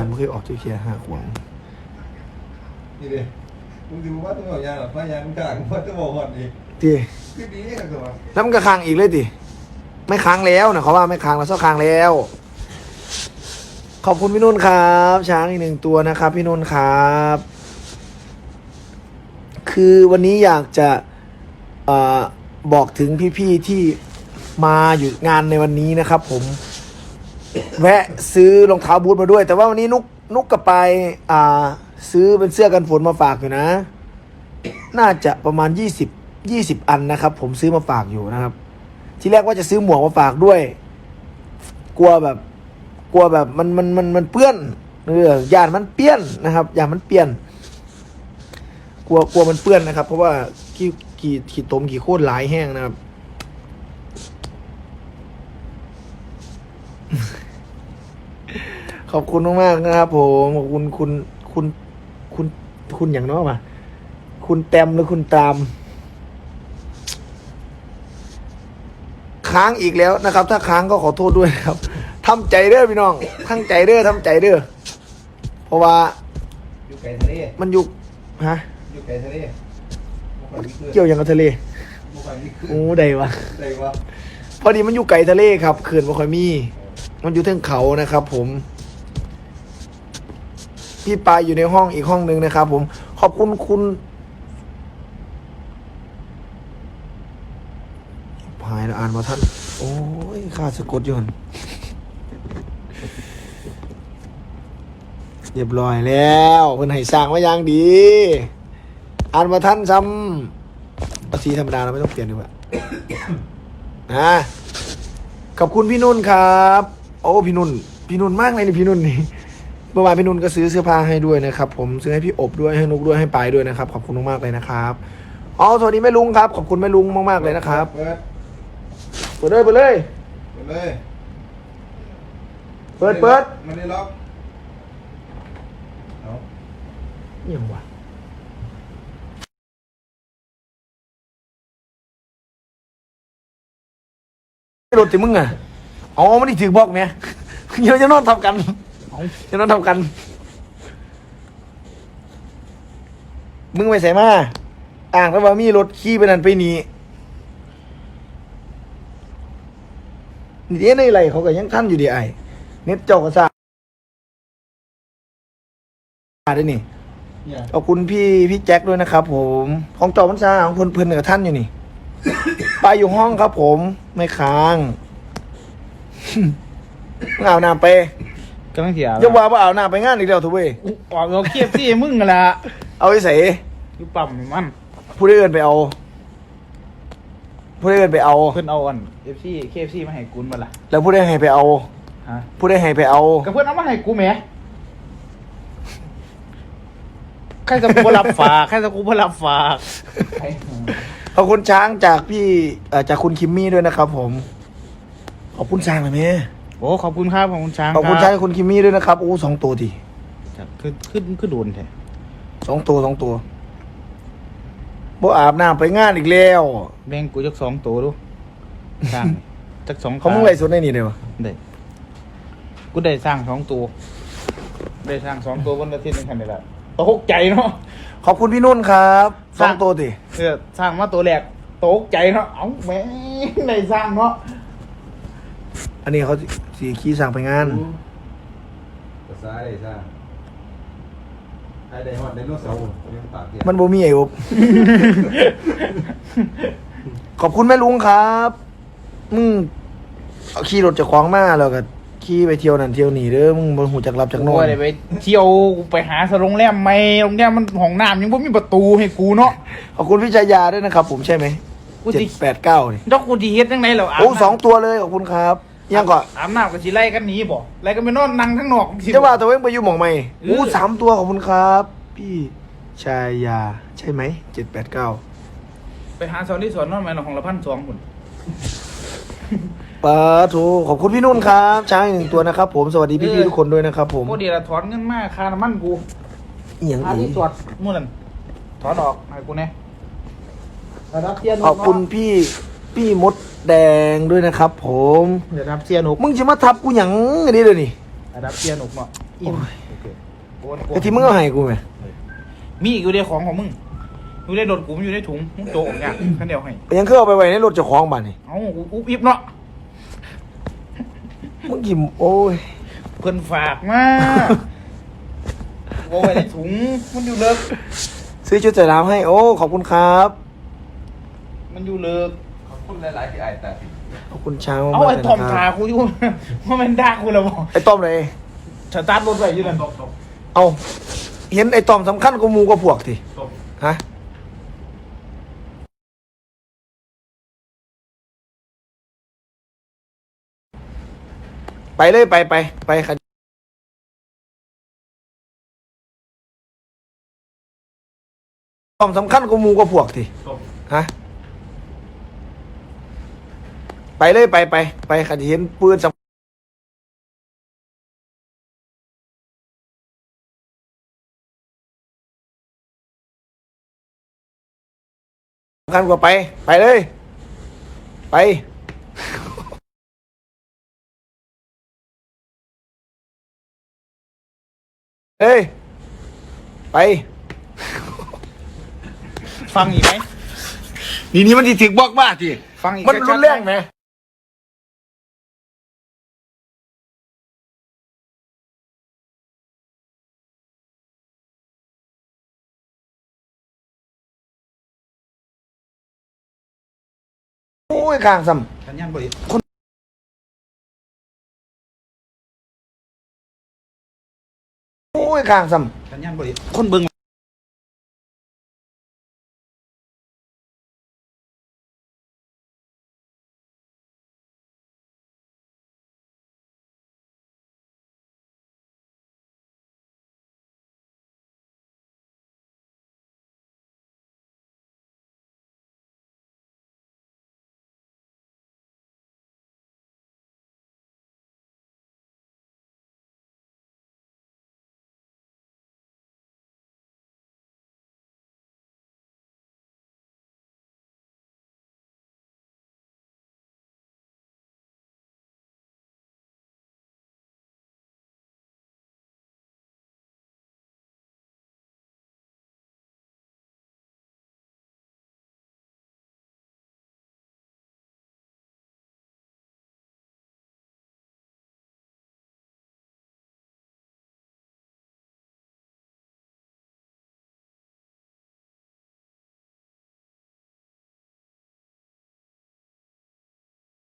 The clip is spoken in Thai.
านไม่เคยออกจากเชียร์ห้าขวงนี่ดิมึงดูว่าตัวอย่างหรอฟ้ายางกลางว่าตัวหอดดิทีคือดีกันตัวแล้วมันก็ค้างอีกเลยดิไม่ค้างแล้วนะเขาว่าไม่ค้างแล้วเศร้าค้างแล้ว ขอบคุณพี่นุ่นครับ ช้างอีกหนึ่งตัวนะครับ พี่นุ่นครับ คือวันนี้อยากจะเออบอกถึงพี่ๆที่มาอยู่งานในวันนี้นะครับ ผม แวะซื้อรองเท้าบูทมาด้วย แต่ว่าวันนี้นุกนุกกับไปอ่า ซื้อเป็นเสื้อกันฝนมาฝากอยู่นะ น่าจะประมาณยี่สิบยี่สิบอันนะครับ ผมซื้อมาฝากอยู่นะครับ ทีแรกว่าจะซื้อหมวกมาฝากด้วย กลัวแบบ กลัวแบบมันมันมันมันเปื้อนเออยานมันเปี้ยนนะครับยานมันเปี้ยน กลัวกลัวมันเปื้อนนะครับ เพราะว่าขี้ขี้ขี้ตมขี้โคตรหลายแห้งนะครับ ขอบคุณมากๆนะครับ ผมขอบคุณคุณคุณคุณคุณอย่างน้อยมาคุณแตมหรือคุณตาม ค้างอีกแล้วนะครับ ถ้าค้างก็ขอโทษด้วยนะครับทำใจเด้อพี่น้อง ทั้งใจเด้อทำใจเด้อเพราะว่าอยู่ไกลทะเลมันอยู่ฮะอยู่ไกลทะเลบุคคลนี้คือเกี่ยวอย่างกับทะเลบุคคลนี้คือโอ้ใดวะได้วะพอดีมันอยู่ไกลทะเลครับเขื่อนบ่ค่อยมี มันอยู่เทิงเขานะครับ ผม พี่ปายอยู่ในห้องอีกห้องหนึ่งนะครับ ผมขอบคุณคุณหายแล้วอ่านมาท่าน โอ้ยข้าสะกดยนต์เรียบร้อยแล้วเพิ่นให้สร้างมาอย่างดี อ่านมาท่านซ้ำเอาสีธรรมดาเราไม่ต้องเปลี่ยนดีกว่านะขอบคุณพี่นุ่นครับ โอ้พี่นุ่น พี่นุ่นมากเลยนี่พี่นุ่นนี่ เมื่อวานพี่นุ่นก็ซื้อเสื้อผ้าให้ด้วยนะครับ ผมซื้อให้พี่อบด้วยให้นุกด้วยให้ปายด้วยนะครับ ขอบคุณมากๆเลยนะครับอ๋อสวัสดีแม่ลุงครับ ขอบคุณแม่ลุงมากๆเลยนะครับเปิดเปิดเลยเปิดเลยเปิดเลยเปิดเปิดมันได้ล็อกเอาเอี่ยมว่ะไม่รถติมึงอะอ๋อไม่ได้ถือบอกเนี่ยเดี๋ยวจะนอนทำกัน จะนอนทำกัน มึงไปใส่มา อ่างแล้วว่ามีรถขี่ไปนั่นไปนี่นี่เดี๋ยวในไรเขาก็ยังท่านอยู่ดีไอเน็ตเจ้าก็ทราบได้นี่เนี่ยขอบคุณพี่พี่แจ็คด้วยนะครับ ผมของจอมันซาของเพื่อนเพื่อนกับท่านอยู่นี่ไปอยู่ห้องครับผม ไม่ค้างมึงเอาน้ำไป กำลังเสียอย่าว่าว่าเอาน้ำไปงานอีกแล้วทุกเว้ยออกเอาเคียบซี่มึงกันละเอาไปใส่อยู่ปั๊มมันผู้ได้เอินไปเอาผู้ได้เอินไปเอา เพิ่นเอาอันเอฟซีเคฟซีมาให้กูนมาละแล้วผู้ได้ให้ไปเอาฮะผู้ได้ให้ไปเอาก็เพิ่นเอามาให้กูแหมใครจะกูบ่รับฝากใครจะกูบ่รับฝากไอ้ขอบคุณช้างจากพี่เอ่อจากคุณคิมมี่ด้วยนะครับผม ขอบคุณช้างเลยแม่ โอ้ขอบคุณครับขอบคุณช้างขอบคุณรัช้างกับคุณคิมมี่ด้วยนะครับโอ้สองตัวทีครับขึ้นขึ้นขึ้นโดนแท้สองตัวสองตัวบ่อาบน้ำไปงานอีกแล้วแบ่งกูจักสองตัวดูสร้างนี่จักสองเขามึงไรสดในนี่เลยวะได้กูได้สร้างสองตัว ได้สร้างสองตัวบนอาทิตย์นึงคันนี่แหละตกใจเนาะขอบคุณพี่นุ่นครับสองตัวติเออสร้างมาตัวแรกตกใจเนาะเอ้าแหม่ได้สร้างเนาะ อันนี้เขาสีขี้สั่งไปงานภาษาอะไรซ่าไอ้ไดฮอดไดโนเสาร์เรื่องปากเดียวมันบ่มีไอ้อบ ขอบคุณแม่ลุงครับมึงเอาขี่รถจากขวางมาแล้วก็ขี่ไปเที่ยวนั่นเที่ยวนี่เด้อมึงบนหูจักรับจากโน่โอ้นยได้ไปเที่ยวไปหาสโรงแรมไหมโรงแรมมันห้องน้ำยังไม่มีประตูให้กูเนาะ ขอบคุณพี่ชายาด้วยนะครับ ผมใช่ไหมกูเจ็สิดแปดเก้านี่แล้วกูดีเฮ็ดยังไงเหรออาบโอ้น้ำสองตัวเลยขอบคุณครับ ยังก่อนอาบน้ำกับสิไล่กันหนีบ่ไล่กันไปนอนนั่งทั้งนอกสิจะว่าตัวเองไปอยู่หมองไหมเออโอ้สามตัวขอบคุณครับ พี่ชายา ใช่ไหมเจ็ดแปดเก้าไปหาสอนที่สอนนอนไหมหรอของละพันสองคนปาทูขอบคุณพี่นุ่นครับช้างอีกหนึ่งตัวนะครับ ผมสวัสดีพี่ๆทุกคนด้วยนะครับ ผมโอ้เดียวละถอนเงินมากค่าน้ำมันกูเอียงค่าอีที่จอดมื่อนั้นถอนออกให้กูแน่ระดับเสียหนุขอบคุณพี่ พี่มดแดงด้วยนะครับ ผมระดับเสียหนุกมึงจะมาทับกูหยังอันนี้เลยนี่ระดับเสียหนุกเนาะอิ่มโอเคโอนโอนไอ้ที่มึงเอาให้กูไหมมีอีกอยู่ในของของมึงอยู่ในรถกูมันอยู่ในถุงมึงโจกออกเนี่ยขั้นเดียวให้ยังเคยเอาไปไว้ในรถเจ้าของบ้านนี่เอ้ากูอุบอิบเนาะมึงกิมโอ้ยเพิ่นฝากมาเอาไว้ในถุงมันอยู่เลิกซื้อชุดใส่น้ำให้โอ้ขอบคุณครับ มันอยู่เลิกขอบ คุณหลายๆที่ไอ้แต่ขอบคุณช้างเอามากๆไอ้เลยทอมนะคทารับกูอยู่ว่ามันด่ากูแล้วบอกไอ้ต้อมเลยสตาร์ทรถไว้อยู่นั่นตบตบเอาเห็นไอ้ต้อมสำคัญกว่าหมูกว่าพวกทีตบฮะไปเลยไปไปไปค่ะต้อมสำคัญกว่าหมูกว่าพวกทีตบฮะ ไปเลยไปไปไปค่ะเห็นปืนสำคัญกว่าไป ไปเลย ไปเอ้ย ไป ฟังอีกไหม นี่นี่มันที่ถึกบอกบ้าทีฟังอีกมันรุนแรงไหม โอ้ยข้างซ้สัญญาณบริำโอ้ยข้างซ้สัญญาณบริคนเบิ่ง